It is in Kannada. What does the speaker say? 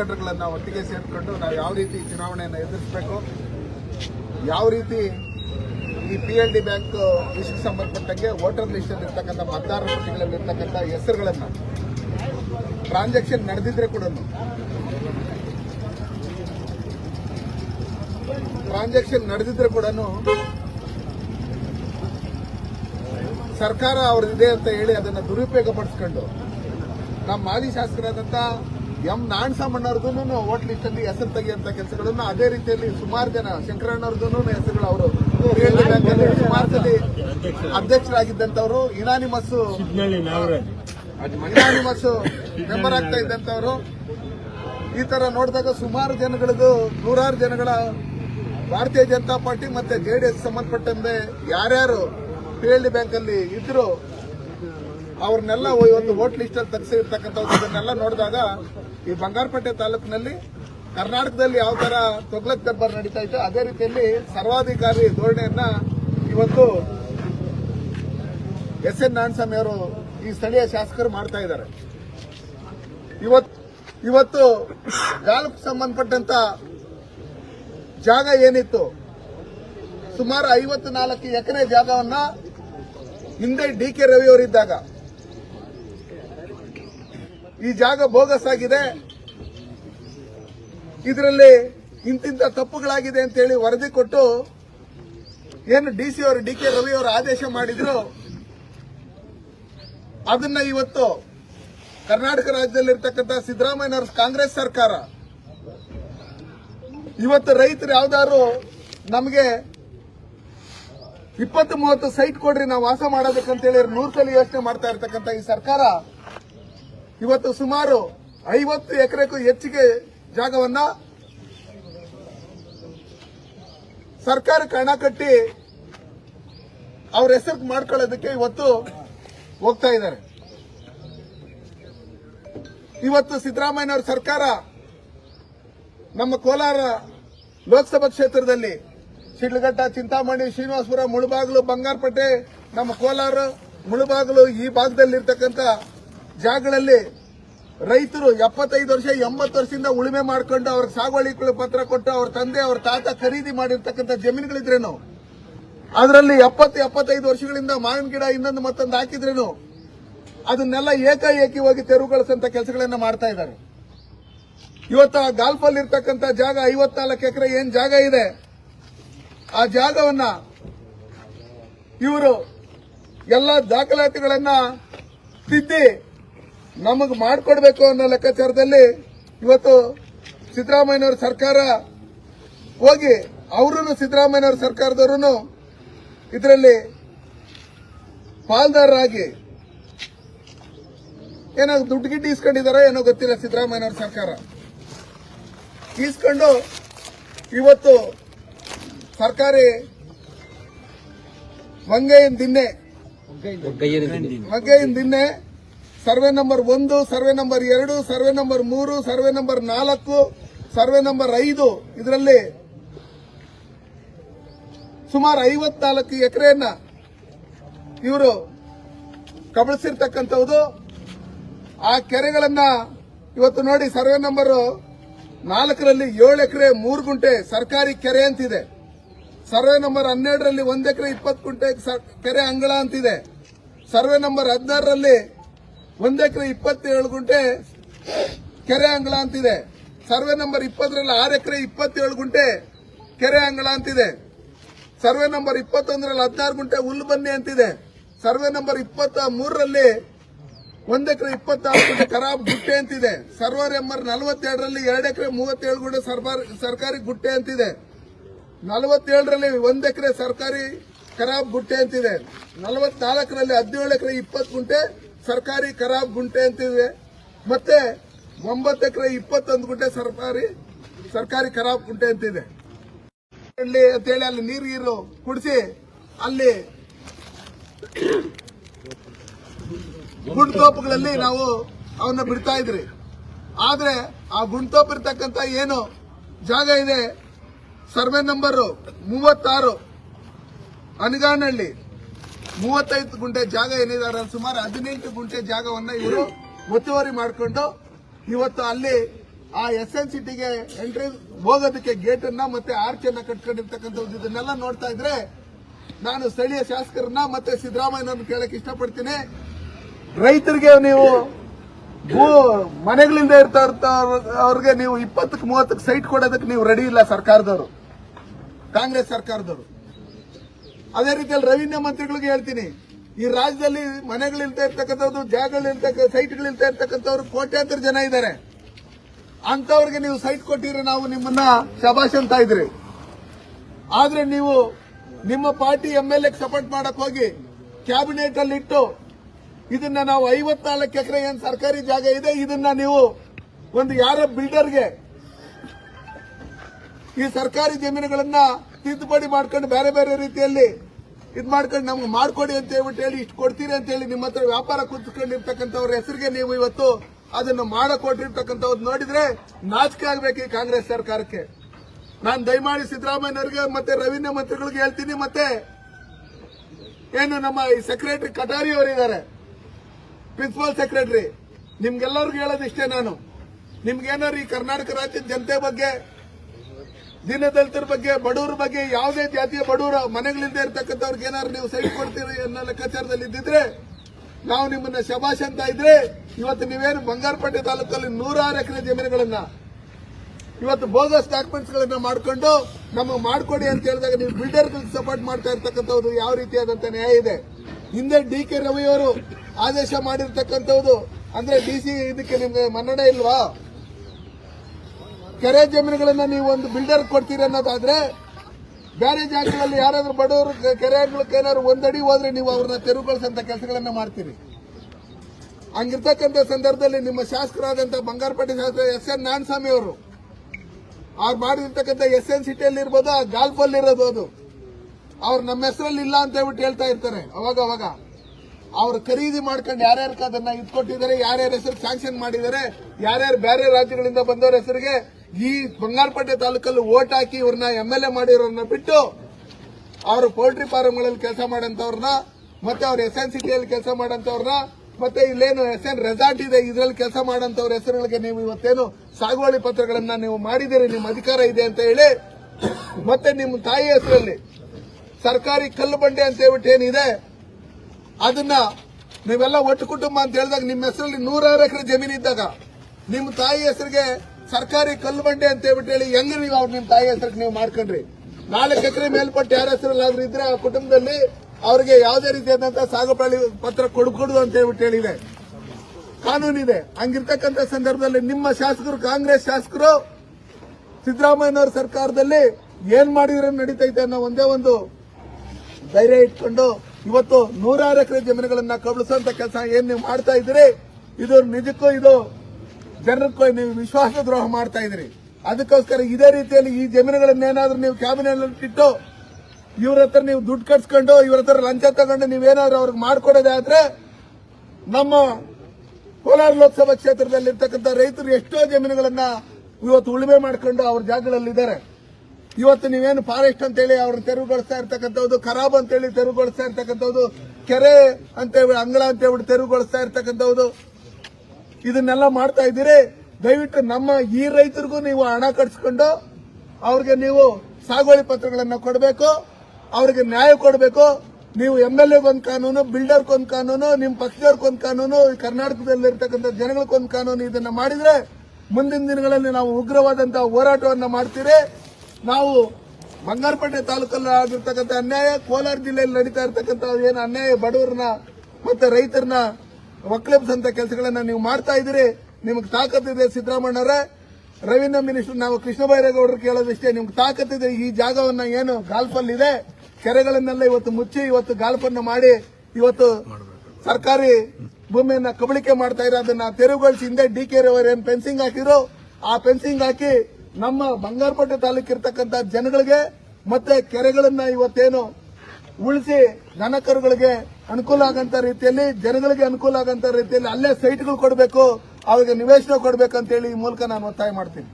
ಮುಖಂಡರುಗಳನ್ನ ಒಟ್ಟಿಗೆ ಸೇರಿಕೊಂಡು ನಾವು ಯಾವ ರೀತಿ ಚುನಾವಣೆಯನ್ನು ಎದುರಿಸಬೇಕು, ಯಾವ ರೀತಿ ಈ ಪಿ ಎಲ್ ಡಿ ಬ್ಯಾಂಕ್ ವಿಷಯಕ್ಕೆ ಸಂಬಂಧಪಟ್ಟಂಗೆ ವೋಟರ್ ಲಿಸ್ಟ್ ಅಲ್ಲಿ ಇರ್ತಕ್ಕಂಥ ಮತದಾರರ ಪಟ್ಟಿಗಳಲ್ಲಿ ಇರ್ತಕ್ಕಂಥ ಹೆಸರುಗಳನ್ನು ಟ್ರಾನ್ಸಾಕ್ಷನ್ ನಡೆದಿದ್ರೆ ಕೂಡ ಟ್ರಾನ್ಸಾಕ್ಷನ್ ನಡೆದಿದ್ರೆ ಕೂಡ ಸರ್ಕಾರ ಅವ್ರದ್ದಿದೆ ಅಂತ ಹೇಳಿ ಅದನ್ನು ದುರುಪಯೋಗ ಪಡಿಸ್ಕೊಂಡು ನಮ್ಮ ಮಾಜಿ ಶಾಸಕರಾದಂತ ಎಂ ನಾಣಸಾಮಣ್ಣವ್ರದ್ದು ವೋಟ್ ಲಿಸ್ಟ್ ಅಲ್ಲಿ ಹೆಸರು ತೆಗೆಯುವಂತ ಕೆಲಸಗಳನ್ನು ಅದೇ ರೀತಿಯಲ್ಲಿ ಸುಮಾರು ಜನ ಶಂಕರಣ್ಣವ್ರದ್ದು ಹೆಸರುಗಳು ಅವರು. ಸುಮಾರು ಸಲ ಅಧ್ಯಕ್ಷರಾಗಿದ್ದಂತವರು ಇನಾನಿಮಸ್ ಇನಾನಿಮಸ್ ಮೆಂಬರ್ ಆಗ್ತಾ ಇದ್ದಂತವರು ಈ ತರ ನೋಡಿದಾಗ ಸುಮಾರು ಜನಗಳದು ನೂರಾರು ಜನಗಳ ಭಾರತೀಯ ಜನತಾ ಪಾರ್ಟಿ ಮತ್ತೆ ಜೆಡಿಎಸ್ ಸಂಬಂಧಪಟ್ಟಂತೆ ಯಾರ್ಯಾರು ಪಿ ಎಲ್ ಡಿ ಬ್ಯಾಂಕ್ ಅಲ್ಲಿ ಇದ್ರು ಅವ್ರನ್ನೆಲ್ಲ ಒಂದು ವೋಟ್ ಲಿಸ್ಟ್ ಅಲ್ಲಿ ತೆಗೆಸಿರ್ತಕ್ಕಂಥದ್ದನ್ನೆಲ್ಲ ನೋಡಿದಾಗ ಈ ಬಂಗಾರಪೇಟೆ ತಾಲೂಕಿನಲ್ಲಿ ಕರ್ನಾಟಕದಲ್ಲಿ ಯಾವ ತರ ತೊಗ್ಲಕ್ ದರ್ಬಾರ್ ನಡೀತಾ ಇತ್ತು, ಅದೇ ರೀತಿಯಲ್ಲಿ ಸರ್ವಾಧಿಕಾರಿ ಧೋರಣೆಯನ್ನ ಇವತ್ತು ಎಸ್ ಎನ್ ನಾರಾಯಣಸ್ವಾಮಿ ಅವರು ಈ ಸ್ಥಳೀಯ ಶಾಸಕರು ಮಾಡ್ತಾ ಇದ್ದಾರೆ. ಇವತ್ತು ಇವತ್ತು ಗಾಲ್ಫ್ ಸಂಬಂಧಪಟ್ಟಂತ ಜಾಗ ಏನಿತ್ತು, ಸುಮಾರು ಐವತ್ತು ನಾಲ್ಕು ಎಕರೆ ಜಾಗವನ್ನ ಹಿಂದೆ ಡಿ ಕೆ ರವಿ ಅವರಿದ್ದಾಗ ಈ ಜಾಗ ಬೋಗಸ್ ಆಗಿದೆ. ಇದರಲ್ಲಿ ಇಂತಿಂತ ತಪ್ಪುಗಳಾಗಿದೆ ಅಂತ ಹೇಳಿ ವರದಿ ಕೊಟ್ಟು ಏನು ಡಿ ಸಿ ಅವರು, ಡಿ ಕೆ ರವಿ ಅವರು ಆದೇಶ ಮಾಡಿದ್ರು. ಅದನ್ನ ಇವತ್ತು ಕರ್ನಾಟಕ ರಾಜ್ಯದಲ್ಲಿರ್ತಕ್ಕಂಥ ಸಿದ್ದರಾಮಯ್ಯನವರ ಕಾಂಗ್ರೆಸ್ ಸರ್ಕಾರ ಇವತ್ತು ರೈತರು ಯಾವ್ದಾದ್ರು ನಮಗೆ ಇಪ್ಪತ್ತು ಮೂವತ್ತು ಸೈಟ್ ಕೊಡ್ರಿ, ನಾವು ವಾಸ ಮಾಡೋದಕ್ಕಂತೇಳಿ ನೂರು ಸಲ ಯೋಚನೆ ಮಾಡ್ತಾ ಇರ್ತಕ್ಕಂಥ ಈ ಸರ್ಕಾರ ಇವತ್ತು ಸುಮಾರು ಐವತ್ತು ಎಕರೆಗೂ ಹೆಚ್ಚಿಗೆ ಜಾಗವನ್ನ ಸರ್ಕಾರ ಕಣ ಕಟ್ಟಿ ಅವ್ರ ಹೆಸರು ಮಾಡ್ಕೊಳ್ಳೋದಕ್ಕೆ ಇವತ್ತು ಹೋಗ್ತಾ ಇದ್ದಾರೆ. ಇವತ್ತು ಸಿದ್ದರಾಮಯ್ಯನವರ ಸರ್ಕಾರ ನಮ್ಮ ಕೋಲಾರ ಲೋಕಸಭಾ ಕ್ಷೇತ್ರದಲ್ಲಿ ಶಿಡ್ಲಘಟ್ಟ, ಚಿಂತಾಮಣಿ, ಶ್ರೀನಿವಾಸಪುರ, ಮುಳುಬಾಗಿಲು, ಬಂಗಾರಪೇಟೆ, ನಮ್ಮ ಕೋಲಾರ, ಮುಳುಬಾಗಿಲು ಈ ಭಾಗದಲ್ಲಿರ್ತಕ್ಕಂಥ ಜಾಗಗಳಲ್ಲಿ ರೈತರು ಎಪ್ಪತ್ತೈದು ವರ್ಷ, ಎಂಬತ್ತು ವರ್ಷದಿಂದ ಉಳುಮೆ ಮಾಡ್ಕೊಂಡು ಅವ್ರ ಸಾಗುವಳಿ ಪತ್ರ ಕೊಟ್ಟು ಅವ್ರ ತಂದೆ, ಅವ್ರ ತಾತ ಖರೀದಿ ಮಾಡಿರ್ತಕ್ಕಂಥ ಜಮೀನುಗಳಿದ್ರೇನು? ಅದರಲ್ಲಿ ಎಪ್ಪತ್ತು, ಎಪ್ಪತ್ತೈದು ವರ್ಷಗಳಿಂದ ಮಾವಿನ ಗಿಡ ಇನ್ನೊಂದು ಮತ್ತೊಂದು ಹಾಕಿದ್ರೇನು? ಅದನ್ನೆಲ್ಲ ಏಕಾಏಕಿ ಹೋಗಿ ತೆರವುಗೊಳಿಸಂತ ಕೆಲಸಗಳನ್ನ ಮಾಡ್ತಾ ಇದ್ದಾರೆ. ಇವತ್ತು ಆ ಗಾಲ್ಫ್ ಅಲ್ಲಿ ಇರ್ತಕ್ಕಂಥ ಜಾಗ ಐವತ್ನಾಲ್ಕು ಎಕರೆ ಏನ್ ಜಾಗ ಇದೆ? ಆ ಜಾಗವನ್ನ ಇವರು ಎಲ್ಲ ದಾಖಲಾತಿಗಳನ್ನ ತಿದ್ದಿ ನಮಗೆ ಮಾಡಿಕೊಡ್ಬೇಕು ಅನ್ನೋ ಲೆಕ್ಕಾಚಾರದಲ್ಲಿ ಇವತ್ತು ಸಿದ್ದರಾಮಯ್ಯನವರ ಸರ್ಕಾರ ಹೋಗಿ ಅವರು ಸಿದ್ದರಾಮಯ್ಯನವರ ಸರ್ಕಾರದವರು ಇದರಲ್ಲಿ ಪಾಲ್ದಾರರಾಗಿ ಏನೋ ದುಡ್ಡು ಗಿಡ್ಡು ಇಸ್ಕೊಂಡಿದಾರೋ ಏನೋ ಗೊತ್ತಿಲ್ಲ ಸಿದ್ದರಾಮಯ್ಯನವರ ಸರ್ಕಾರ. ಇಸ್ಕೊಂಡು ಇವತ್ತು ಸರ್ಕಾರಿ ಮಂಗೈನ್ ದಿನ್ನೆ ಮಂಗೈನ್ ದಿನ್ನೆ ಸರ್ವೆ ನಂಬರ್ ಒಂದು, ಸರ್ವೆ ನಂಬರ್ ಎರಡು, ಸರ್ವೆ ನಂಬರ್ ಮೂರು, ಸರ್ವೆ ನಂಬರ್ ನಾಲ್ಕು, ಸರ್ವೆ ನಂಬರ್ ಐದು. ಇದರಲ್ಲಿ ಸುಮಾರು ಐವತ್ನಾಲ್ಕು ಎಕರೆಯನ್ನ ಇವರು ಕಬಳಿಸಿರ್ತಕ್ಕಂಥದ್ದು ಆ ಕೆರೆಗಳನ್ನ ಇವತ್ತು ನೋಡಿ ಸರ್ವೆ ನಂಬರ್ ನಾಲ್ಕರಲ್ಲಿ ಏಳು ಎಕರೆ, ಮೂರು ಗುಂಟೆ ಸರ್ಕಾರಿ ಕೆರೆ ಅಂತಿದೆ. ಸರ್ವೆ ನಂಬರ್ ಹನ್ನೆರಡರಲ್ಲಿ ಒಂದು ಎಕರೆ ಇಪ್ಪತ್ತು ಗುಂಟೆ ಕೆರೆ ಅಂಗಳ ಅಂತಿದೆ. ಸರ್ವೆ ನಂಬರ್ ಹದಿನಾರರಲ್ಲಿ ಒಂದ್ ಎಕರೆ ಇಪ್ಪತ್ತೇಳು ಗುಂಟೆ ಕೆರೆ ಅಂಗಳ ಅಂತಿದೆ. ಸರ್ವೆ ನಂಬರ್ ಇಪ್ಪತ್ತರಲ್ಲಿ ಆರು ಎಕರೆ ಇಪ್ಪತ್ತೇಳು ಗುಂಟೆ ಕೆರೆ ಅಂಗಳ ಅಂತಿದೆ. ಸರ್ವೆ ನಂಬರ್ ಇಪ್ಪತ್ತೊಂದರಲ್ಲಿ ಹದಿನಾರು ಗುಂಟೆ ಹುಲ್ಲು ಬನ್ನಿ ಅಂತಿದೆ. ಸರ್ವೆ ನಂಬರ್ ಇಪ್ಪತ್ತ ಮೂರರಲ್ಲಿ ಒಂದ್ ಎಕರೆ ಇಪ್ಪತ್ತಾರು ಗುಂಟೆ ಖರಾಬ್ ಗುಟ್ಟೆ ಅಂತಿದೆ. ಸರ್ವೆ ನಂಬರ್ ನಲವತ್ತೆರಡರಲ್ಲಿ ಎರಡು ಎಕರೆ ಮೂವತ್ತೇಳು ಗುಂಟೆ ಸರ್ಕಾರಿ ಸರ್ಕಾರಿ ಗುಟ್ಟೆ ಅಂತಿದೆ. ನಲವತ್ತೇಳರಲ್ಲಿ ಒಂದ್ ಎಕರೆ ಸರ್ಕಾರಿ ಖರಾಬ್ ಗುಟ್ಟೆ ಅಂತಿದೆ. ನಲವತ್ನಾಲ್ಕರಲ್ಲಿ ಹದಿನೇಳು ಎಕರೆ ಇಪ್ಪತ್ತು ಗುಂಟೆ ಸರ್ಕಾರಿ ಖರಾಬ್ ಗುಂಟೆ ಅಂತಿದೆ ಮತ್ತೆ ಒಂಬತ್ತು ಎಕರೆ ಇಪ್ಪತ್ತೊಂದು ಗುಂಟೆ ಸರ್ಕಾರಿ ಸರ್ಕಾರಿ ಖರಾಬ್ ಗುಂಟೆ ಅಂತಿದೆ. ಅಂತೇಳಿ ಅಲ್ಲಿ ನೀರು ಗೀರು ಕುಡಿಸಿ ಅಲ್ಲಿ ಗುಂಡ್ತೋಪುಗಳಲ್ಲಿ ನಾವು ಅವನ್ನ ಬಿಡ್ತಾ ಇದ್ರಿ. ಆದ್ರೆ ಆ ಗುಂಡ್ತೋಪ್ ಇರ್ತಕ್ಕಂತ ಏನು ಜಾಗ ಇದೆ. ಸರ್ವೆ ನಂಬರ್ ಮೂವತ್ತಾರು, ಅನಗಾನಹಳ್ಳಿ. ಮೂವತ್ತೈದು ಗುಂಟೆ ಜಾಗ ಏನಿದ್ದಾರೆ ಸುಮಾರು ಹದಿನೆಂಟು ಗುಂಟೆ ಜಾಗವನ್ನ ಇವರು ಒತ್ತುವರಿ ಮಾಡಿಕೊಂಡು ಇವತ್ತು ಅಲ್ಲಿ ಆ ಎಸ್ ಎನ್ ಸಿಟಿಗೆ ಎಂಟ್ರಿ ಹೋಗೋದಕ್ಕೆ ಗೇಟ್ ಅನ್ನ ಮತ್ತೆ ಆರ್ಚ್ ಅನ್ನ ಕಟ್ಕೊಂಡಿರ್ತಕ್ಕಂಥದ್ದು ಇದನ್ನೆಲ್ಲ ನೋಡ್ತಾ ಇದ್ರೆ ನಾನು ಸ್ಥಳೀಯ ಶಾಸಕರನ್ನ ಮತ್ತೆ ಸಿದ್ದರಾಮಯ್ಯನವ್ರನ್ನ ಕೇಳಕ್ ಇಷ್ಟಪಡ್ತೀನಿ. ರೈತರಿಗೆ ನೀವು ಭೂ ಮನೆಗಳಿಂದ ಇರ್ತಾ ಇರ್ತಾ- ಅವ್ರಿಗೆ ನೀವು ಇಪ್ಪತ್ತಕ್ಕೆ ಮೂವತ್ತಕ್ಕೆ ಸೈಟ್ ಕೊಡೋದಕ್ಕೆ ನೀವು ರೆಡಿ ಇಲ್ಲ ಸರ್ಕಾರದವರು. ಕಾಂಗ್ರೆಸ್ ಸರ್ಕಾರದವರು. ಅದೇ ರೀತಿಯಲ್ಲಿ ರೆವಿನ್ಯೂ ಮಂತ್ರಿಗಳಿಗೆ ಹೇಳ್ತೀನಿ. ಈ ರಾಜ್ಯದಲ್ಲಿ ಮನೆಗಳಿಲ್ತಾ ಇರ್ತಕ್ಕಂಥದ್ದು ಜಾಗಗಳಿಲ್ತಕ್ಕ ಸೈಟ್ಗಳಿಲ್ತಾ ಇರ್ತಕ್ಕಂಥವ್ರು ಕೋಟ್ಯಾಂತರ ಜನ ಇದ್ದಾರೆ. ಅಂತವ್ರಿಗೆ ನೀವು ಸೈಟ್ ಕೊಟ್ಟಿದ್ರೆ ನಾವು ನಿಮ್ಮನ್ನ ಶಬಾಷ್ ಅಂತ ಇದ್ರಿ. ಆದ್ರೆ ನೀವು ನಿಮ್ಮ ಪಾರ್ಟಿ ಎಂ ಎಲ್ ಸಪೋರ್ಟ್ ಮಾಡಕ್ ಹೋಗಿ ಕ್ಯಾಬಿನೆಟ್ ಅಲ್ಲಿ ಇಟ್ಟು ಇದನ್ನ ನಾವು ಐವತ್ನಾಲ್ಕು ಎಕರೆ ಏನ್ ಸರ್ಕಾರಿ ಜಾಗ ಇದೆ, ಇದನ್ನ ನೀವು ಒಂದು ಯಾರ ಬಿಲ್ಡರ್ಗೆ ಈ ಸರ್ಕಾರಿ ಜಮೀನುಗಳನ್ನ ತಿದ್ದುಪಡಿ ಮಾಡ್ಕೊಂಡು ಬೇರೆ ಬೇರೆ ರೀತಿಯಲ್ಲಿ ಇದ್ ಮಾಡ್ಕೊಂಡು ನಮ್ಗೆ ಮಾಡ್ಕೊಡಿ ಅಂತ ಹೇಳ್ಬಿಟ್ಟು ಹೇಳಿ, ಇಷ್ಟು ಕೊಡ್ತೀರಿ ಅಂತ ಹೇಳಿ ನಿಮ್ಮ ಹತ್ರ ವ್ಯಾಪಾರ ಕೂತ್ಕೊಂಡಿರ್ತಕ್ಕಂಥವ್ರ ಹೆಸರಿಗೆ ನೀವು ಇವತ್ತು ಅದನ್ನು ಮಾಡಕೊಟ್ಟಿರ್ತಕ್ಕಂಥವ್ರು ನೋಡಿದ್ರೆ ನಾಚಿಕೆ ಆಗ್ಬೇಕು ಈ ಕಾಂಗ್ರೆಸ್ ಸರ್ಕಾರಕ್ಕೆ. ನಾನು ದಯಮಾಡಿ ಸಿದ್ದರಾಮಯ್ಯನವರಿಗೆ ಮತ್ತೆ ರವೀಂದ್ರ ಮಂತ್ರಿಗಳಿಗೆ ಹೇಳ್ತೀನಿ, ಮತ್ತೆ ಏನು ನಮ್ಮ ಈ ಸೆಕ್ರೆಟರಿ ಕಟಾರಿ ಅವರಿದ್ದಾರೆ. ಪ್ರಿನ್ಸಿಪಲ್ ಸೆಕ್ರೆಟರಿ ನಿಮ್ಗೆಲ್ಲರಿಗೂ ಹೇಳೋದಿಷ್ಟೇ ನಾನು. ನಿಮ್ಗೇನಾರು ಈ ಕರ್ನಾಟಕ ರಾಜ್ಯದ ಜನತೆ ಬಗ್ಗೆ ದೀನದಲಿತರ ಬಗ್ಗೆ, ಬಡವ್ರ ಬಗ್ಗೆ ಯಾವುದೇ ಜಾತಿಯ ಬಡವರ ಮನೆಗಳಿಂದ ಇರ್ತಕ್ಕಂಥವ್ರಿಗೆ ಏನಾದ್ರು ನೀವು ಸೈಟ್ ಕೊಡ್ತೀರಿ ಅನ್ನೋ ಲೆಕ್ಕಾಚಾರದಲ್ಲಿ ಇದ್ದಿದ್ರೆ ನಾವು ನಿಮ್ಮನ್ನ ಶಬಾಷ್ ಅಂತ ಇದ್ರೆ ಇವತ್ತು ನೀವೇನು ಬಂಗಾರಪೇಟೆ ತಾಲೂಕಲ್ಲಿ ನೂರಾರು ಎಕರೆ ಜಮೀನುಗಳನ್ನ ಇವತ್ತು ಬೋಗಸ್ ಡಾಕ್ಯುಮೆಂಟ್ಸ್ ಗಳನ್ನ ಮಾಡ್ಕೊಂಡು ನಮಗೆ ಮಾಡ್ಕೊಡಿ ಅಂತ ಹೇಳಿದಾಗ ನೀವು ಬಿಲ್ಡರ್ ಸಪೋರ್ಟ್ ಮಾಡ್ತಾ ಇರ್ತಕ್ಕಂಥದ್ದು ಯಾವ ರೀತಿಯಾದಂತ ನ್ಯಾಯ ಇದೆ? ಹಿಂದೆ ಡಿ ಕೆ ರವಿ ಅವರು ಆದೇಶ ಮಾಡಿರ್ತಕ್ಕಂಥದ್ದು ಅಂದ್ರೆ ಡಿ ಸಿ ಇದಕ್ಕೆ ನಿಮ್ಗೆ ಮನ್ನಣೆ ಇಲ್ವಾ? ಕೆರೆ ಜಮೀನುಗಳನ್ನ ನೀವು ಒಂದು ಬಿಲ್ಡರ್ ಕೊಡ್ತೀರಿ ಅನ್ನೋದಾದ್ರೆ, ಬೇರೆ ಜಾಗಗಳಲ್ಲಿ ಯಾರಾದ್ರೂ ಬಡವರು ಕೆ- ಕೆರೆಗಳಿಗೆ ಏನಾದ್ರು ಒಂದಡಿ ಹೋದ್ರೆ ನೀವು ಅವ್ರನ್ನ ತೆರವುಗೊಳಿಸಂತ ಕೆಲಸಗಳನ್ನ ಮಾಡ್ತೀರಿ. ಹಂಗಿರ್ತಕ್ಕಂಥ ಸಂದರ್ಭದಲ್ಲಿ ನಿಮ್ಮ ಶಾಸಕರಾದಂತ ಬಂಗಾರಪೇಟೆ ಶಾಸಕ ಎಸ್ ಎನ್ ನಾರಾಯಣಸ್ವಾಮಿ ಅವರು, ಅವ್ರು ಮಾಡಿರ್ತಕ್ಕಂಥ ಎಸ್ ಎನ್ ಸಿಟಿಯಲ್ಲಿ ಇರ್ಬೋದು, ಆ ಗಾಲ್ಫ್ ಅಲ್ಲಿ ಇರೋದು ಅದು. ಅವ್ರು ನಮ್ಮ ಹೆಸರಲ್ಲಿ ಇಲ್ಲ ಅಂತ ಹೇಳ್ಬಿಟ್ಟು ಹೇಳ್ತಾ ಇರ್ತಾರೆ, ಅವಾಗ ಅವಾಗ. ಅವ್ರು ಖರೀದಿ ಮಾಡ್ಕೊಂಡು ಯಾರ್ಯಾರಕ್ಕೆ ಅದನ್ನ ಇಟ್ಕೊಟ್ಟಿದ್ದಾರೆ ಯಾರ್ಯಾರ ಹೆಸರು ಸ್ಯಾಂಕ್ಷನ್ ಮಾಡಿದ್ದಾರೆ, ಯಾರ್ಯಾರು ಬೇರೆ ರಾಜ್ಯಗಳಿಂದ ಬಂದವರ ಹೆಸರಿಗೆ ಈ ಬಂಗಾರಪೇಟೆ ತಾಲೂಕಲ್ಲಿ ಓಟ್ ಹಾಕಿ ಇವ್ರನ್ನ ಎಂ ಎಲ್ ಎ ಮಾಡಿರೋರನ್ನ ಬಿಟ್ಟು ಅವರು ಪೌಲ್ಟ್ರಿ ಫಾರ್ಮ್ಗಳಲ್ಲಿ ಕೆಲಸ ಮಾಡಂತವ್ರನ್ನ, ಮತ್ತೆ ಅವ್ರ ಎಸ್ ಎನ್ ಸಿಟಿಯಲ್ಲಿ ಕೆಲಸ ಮಾಡಂತವ್ರನ್ನ, ಮತ್ತೆ ಇಲ್ಲೇನು ಎಸ್ ಎನ್ ರೆಸಾರ್ಟ್ ಇದೆ, ಇದರಲ್ಲಿ ಕೆಲಸ ಮಾಡಂತವ್ರ ಹೆಸರುಗಳಿಗೆ ನೀವು ಇವತ್ತೇನು ಸಾಗುವಳಿ ಪತ್ರಗಳನ್ನ ನೀವು ಮಾಡಿದಿರಿ ನಿಮ್ಮ ಅಧಿಕಾರ ಇದೆ ಅಂತ ಹೇಳಿ, ಮತ್ತೆ ನಿಮ್ಮ ತಾಯಿ ಹೆಸರಲ್ಲಿ ಸರ್ಕಾರಿ ಕಲ್ಲು ಬಂಡೆ ಅಂತ ಹೇಳ್ಬಿಟ್ಟು ಏನಿದೆ, ಅದನ್ನ ನೀವೆಲ್ಲ ಒಟ್ಟು ಕುಟುಂಬ ಅಂತ ಹೇಳಿದಾಗ ನಿಮ್ಮ ಹೆಸರಲ್ಲಿ ನೂರಾರು ಎಕರೆ ಜಮೀನು ಇದ್ದಾಗ ನಿಮ್ಮ ತಾಯಿ ಹೆಸರಿಗೆ ಸರ್ಕಾರಿ ಕಲ್ಲು ಬಂಡೆ ಅಂತ ಹೇಳ್ಬಿಟ್ಟು ಹೇಳಿ ಹೆಂಗ್ ನೀವು ಅವ್ರು ನಿಮ್ಮ ತಾಯಿ ಹೆಸರಿಗೆ ನೀವು ಮಾಡ್ಕೊಂಡ್ರಿ? ನಾಲ್ಕು ಎಕರೆ ಮೇಲ್ಪಟ್ಟು ಯಾರ ಹೆಸರಲ್ಲಾದ್ರೂ ಇದ್ರೆ ಆ ಕುಟುಂಬದಲ್ಲಿ ಅವರಿಗೆ ಯಾವುದೇ ರೀತಿಯಾದಂತಹ ಸಾಗುವಳಿ ಪತ್ರ ಕೊಡ್ಕೊಡು ಅಂತ ಹೇಳ್ಬಿಟ್ಟು ಹೇಳಿದೆ. ಕಾನೂನಿದೆ. ಹಂಗಿರ್ತಕ್ಕಂಥ ಸಂದರ್ಭದಲ್ಲಿ ನಿಮ್ಮ ಶಾಸಕರು, ಕಾಂಗ್ರೆಸ್ ಶಾಸಕರು, ಸಿದ್ದರಾಮಯ್ಯನವರ ಸರ್ಕಾರದಲ್ಲಿ ಏನ್ ಮಾಡಿದ್ರೆ ನಡೀತೈತೆ ಅನ್ನೋ ಒಂದೇ ಒಂದು ಧೈರ್ಯ ಇಟ್ಕೊಂಡು ಇವತ್ತು ನೂರಾರು ಎಕರೆ ಜಮೀನುಗಳನ್ನ ಕಬಳಿಸುವಂತ ಕೆಲಸ ಏನ್ ನೀವು ಮಾಡ್ತಾ ಇದ್ದೀರಿ? ಇದು ನಿಜಕ್ಕೂ ಇದು ಜನಕ್ಕೂ ನೀವು ವಿಶ್ವಾಸ ದ್ರೋಹ ಮಾಡ್ತಾ ಇದ್ರಿ. ಅದಕ್ಕೋಸ್ಕರ ಇದೇ ರೀತಿಯಲ್ಲಿ ಈ ಜಮೀನುಗಳನ್ನೇನಾದ್ರೂ ನೀವು ಕ್ಯಾಬಿನೆಟ್ ಇಟ್ಟು ಇವ್ರ ಹತ್ರ ನೀವು ದುಡ್ಡು ಕಟ್ಸ್ಕೊಂಡು ಇವ್ರ ಹತ್ರ ಲಂಚ ತಗೊಂಡು ನೀವೇನಾದ್ರೂ ಅವ್ರಿಗೆ ಮಾಡ್ಕೊಡೋದಾದ್ರೆ ನಮ್ಮ ಕೋಲಾರ ಲೋಕಸಭಾ ಕ್ಷೇತ್ರದಲ್ಲಿ ಇರ್ತಕ್ಕಂಥ ರೈತರು ಎಷ್ಟೋ ಜಮೀನುಗಳನ್ನ ಇವತ್ತು ಉಳುಮೆ ಮಾಡ್ಕೊಂಡು ಅವ್ರ ಜಾಗಗಳಲ್ಲಿದ್ದಾರೆ ಇವತ್ತು ನೀವೇನು ಫಾರೆಸ್ಟ್ ಅಂತೇಳಿ ಅವ್ರನ್ನ ತೆರವುಗೊಳಿಸ್ತಾ ಇರ್ತಕ್ಕಂಥದ್ದು ಖರಾಬ್ ಅಂತೇಳಿ ತೆರವುಗೊಳಿಸ್ತಾ ಇರ್ತಕ್ಕಂಥದ್ದು, ಕೆರೆ ಅಂತೇಳಿ, ಅಂಗಳ ಅಂತೇಳಿ ತೆರವುಗೊಳಿಸ್ತಾ ಇರ್ತಕ್ಕಂಥದ್ದು ಇದನ್ನೆಲ್ಲ ಮಾಡ್ತಾ ಇದ್ದೀರಿ? ದಯವಿಟ್ಟು ನಮ್ಮ ಈ ರೈತರಿಗೂ ನೀವು ಹಣ ಕಟ್ಸ್ಕೊಂಡು ಅವ್ರಿಗೆ ನೀವು ಸಾಗುವಳಿ ಪತ್ರಗಳನ್ನ ಕೊಡಬೇಕು, ಅವ್ರಿಗೆ ನ್ಯಾಯ ಕೊಡಬೇಕು. ನೀವು ಎಂ ಎಲ್ ಎಗೊಂದು ಕಾನೂನು ಬಿಲ್ಡರ್ಗೊಂದು ಕಾನೂನು ನಿಮ್ಮ ಪಕ್ಷದವ್ರಿಗೊಂದು ಕಾನೂನು ಕರ್ನಾಟಕದಲ್ಲಿರ್ತಕ್ಕಂಥ ಜನಗಳಿಗೊಂದು ಕಾನೂನು ಇದನ್ನ ಮಾಡಿದ್ರೆ ಮುಂದಿನ ದಿನಗಳಲ್ಲಿ ನಾವು ಉಗ್ರವಾದಂತಹ ಹೋರಾಟವನ್ನ ಮಾಡ್ತೀರಿ. ನಾವು ಬಂಗಾರಪೇಟೆ ತಾಲೂಕಲ್ಲಿ ಆಗಿರ್ತಕ್ಕಂಥ ಅನ್ಯಾಯ, ಕೋಲಾರ ಜಿಲ್ಲೆಯಲ್ಲಿ ನಡೀತಾ ಇರ್ತಕ್ಕಂಥ ಏನು ಅನ್ಯಾಯ, ಬಡವರನ್ನ ಮತ್ತೆ ರೈತರನ್ನ ಒಕ್ಕಲೆಬ್ಸಂತ ಕೆಲಸಗಳನ್ನ ನೀವು ಮಾಡ್ತಾ ಇದ್ದೀರಿ, ನಿಮ್ಗೆ ತಾಕತ್ತಿದೆ ಸಿದ್ದರಾಮಣ್ಣರೇ ರೆವಿನ್ಯೂ ಮಿನಿಸ್ಟರ್ ನಾವು ಕೃಷ್ಣ ಬೈರೇಗೌಡರು ಕೇಳೋದಿಷ್ಟೇ, ನಿಮ್ಗೆ ತಾಕತ್ತಿದೆ ಈ ಜಾಗವನ್ನ ಏನು ಗಾಲ್ಫಲ್ಲಿ ಇದೆ? ಕೆರೆಗಳನ್ನೆಲ್ಲ ಇವತ್ತು ಮುಚ್ಚಿ, ಇವತ್ತು ಗಾಲ್ಫನ್ನು ಮಾಡಿ, ಇವತ್ತು ಸರ್ಕಾರಿ ಭೂಮಿಯನ್ನ ಕಬಳಿಕೆ ಮಾಡ್ತಾ ಇರೋ ಅದನ್ನ ತೆರವುಗೊಳಿಸಿ ಹಿಂದೆ ಡಿ ಕೆ ಏನ್ ಫೆನ್ಸಿಂಗ್ ಹಾಕಿದ್ರು? ಆ ಫೆನ್ಸಿಂಗ್ ಹಾಕಿ ನಮ್ಮ ಬಂಗಾರಪೇಟೆ ತಾಲೂಕು ಇರ್ತಕ್ಕಂಥ ಜನಗಳಿಗೆ ಮತ್ತೆ ಕೆರೆಗಳನ್ನ ಇವತ್ತೇನು ಉಳಿಸಿ ದನಕರುಗಳಿಗೆ ಅನುಕೂಲ ಆಗಂತ ರೀತಿಯಲ್ಲಿ, ಜನಗಳಿಗೆ ಅನುಕೂಲ ಆಗಂತ ರೀತಿಯಲ್ಲಿ ಅಲ್ಲೇ ಸೈಟ್ಗಳು ಕೊಡಬೇಕು, ಅವ್ರಿಗೆ ನಿವೇಶನ ಹೇಳಿ ಈ ಮೂಲಕ ನಾನು ಒತ್ತಾಯ ಮಾಡ್ತೀನಿ.